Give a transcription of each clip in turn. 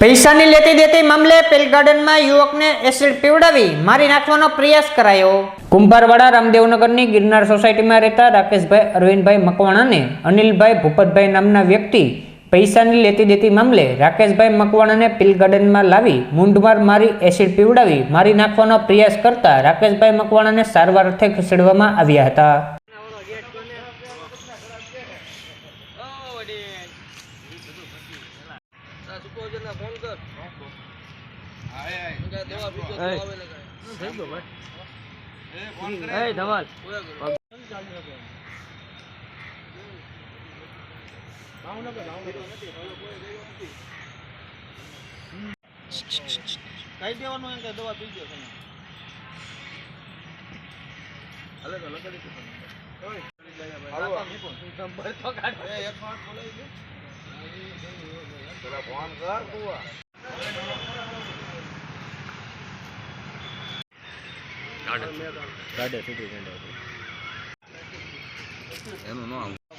પૈસાની લેતી દેતી મામલે પેલ ગાર્ડનમાં યુવકને એસિડ પીવડાવી મારી નાખવાનો પ્રયાસ કરાયો. કુંભારવાડા રામદેવનગરની ગિરનાર સોસાયટીમાં રહેતા રાકેશભાઈ, અરવિંદભાઈ મકવાણાને અનિલભાઈ, ભૂપતભાઈ નામના વ્યક્તિ પૈસાની લેતી દેતી મામલે રાકેશભાઈ મકવાણાને પિલ ગાર્ડનમાં લાવી મૂંઢમાર મારી એસિડ પીવડાવી મારી નાખવાનો પ્રયાસ કરતા રાકેશભાઈ મકવાણાને સારવાર અર્થે ખસેડવામાં આવ્યા હતા. કઈ દેવાનું એમ કે દવા પી ગયો તમે? અલગ અલગ લગાડી તમે. નંબર તો કાઢ. એ એક દે. પેલા ફોન કર તું.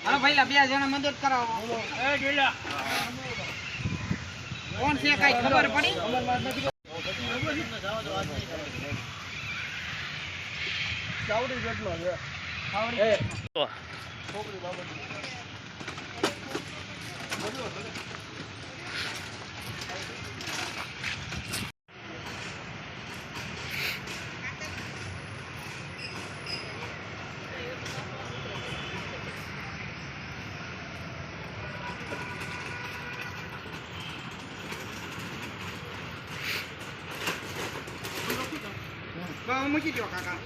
હાલો ભાઈ બે જણા મદદ કરાવો એ ઢીલા કોણ છે કઈ ખબર પડી? ચાવડી જેટલો છે. મૂકી દો કાકા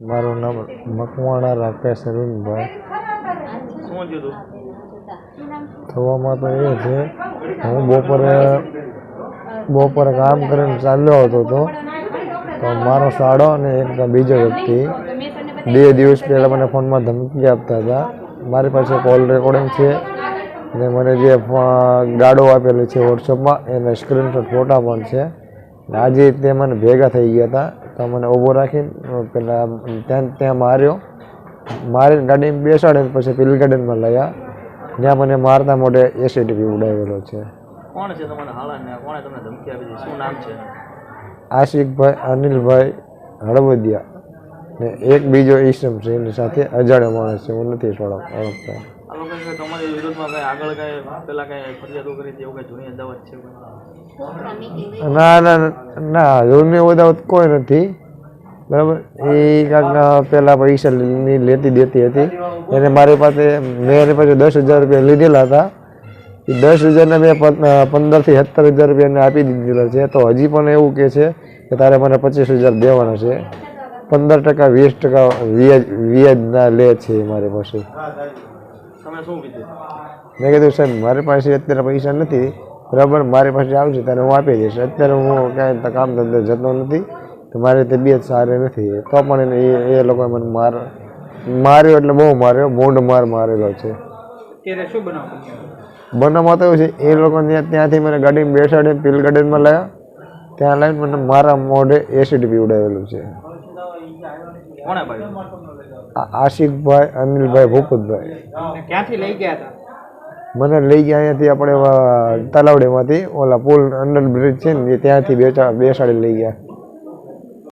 મારું નામ મકવાણા રાકેશ થવામાં તો એ છે. હું બપોરે બપોરે કામ કરીને ચાલ્યો હતો. તો મારો સાડો અને એક બીજો વ્યક્તિ બે દિવસ પહેલાં મને ફોનમાં ધમકી આપતા હતા. મારી પાસે કોલ રેકોર્ડિંગ છે. અને મને જે ગાડો આપેલી છે વોટ્સઅપમાં એના સ્ક્રીનશોટ ફોટા પણ છે. આજે તે મને ભેગા થઈ ગયા હતા. તો મને ઊભો રાખીને, પેલા, ત્યાં ત્યાં માર્યો. મારી ગાડીમાં બેસાડે પછી પિલ ગાર્ડનમાં લયા. જ્યાં મને મારતા મોઢે એસિડ ઉડાવેલો છે. કોણ છે તમારા હાળાને? કોણે તમને ધમકી આપી છે શું નામ છે? આશિકભાઈ અનિલભાઈ હળવદિયા ને એક બીજો ઈસમ છે. એની સાથે અજાણ્યો માણસ છે. હું નથી ઓળખ ઓળખતો. તમારી વિરુદ્ધમાં કઈ આગળ કઈ પેલા કઈ ફરિયાદો કરી હતી? એવું કઈ જૂની અદાવત છે? ના ના ના જૂની ઉદાવત કોઈ નથી. બરાબર? એ કાંઈક પહેલાં પૈસાની લેતી દેતી હતી. એને મારી પાસે મેં એની પાસે દસ હજાર રૂપિયા લીધેલા હતા. એ દસ હજારને મેં પંદરથી સત્તર હજાર રૂપિયાને આપી દીધેલા છે. તો હજી પણ એવું કહે છે કે તારે મને પચીસ હજાર દેવાના છે. પંદર ટકા વીસ ટકા વ્યાજ વ્યાજના લે છે એ મારી પાસે. મેં કીધું સાહેબ મારી પાસે અત્યારે પૈસા નથી. બરાબર? મારી પાસે આવશે ત્યારે હું આપી દઈશ. અત્યારે હું કાંઈ કામ ધંધે જતો નથી. તો મારી તબિયત સારી નથી તો પણ એને એ એ લોકોએ મને માર માર્યો એટલે બહુ માર્યો મોઢ માર મારેલો છે. બનાવવા બનાવમાં તો એવું છે એ લોકો ત્યાંથી મને ગાડીમાં બેસાડી પીલ ગાર્ડનમાં લાવ્યા ત્યાં લાવીને મને મારા મોઢે એસિડ પીવડાવેલું છે. આશિકભાઈ અનિલભાઈ ભૂપતભાઈ. ક્યાંથી લઈ ગયા હતા? મને લઈ ગયા અહીંયાથી આપણે તલાવડીમાંથી ઓલા પુલ અંડર બ્રિજ છે ને ત્યાંથી બેસાડી લઈ ગયા.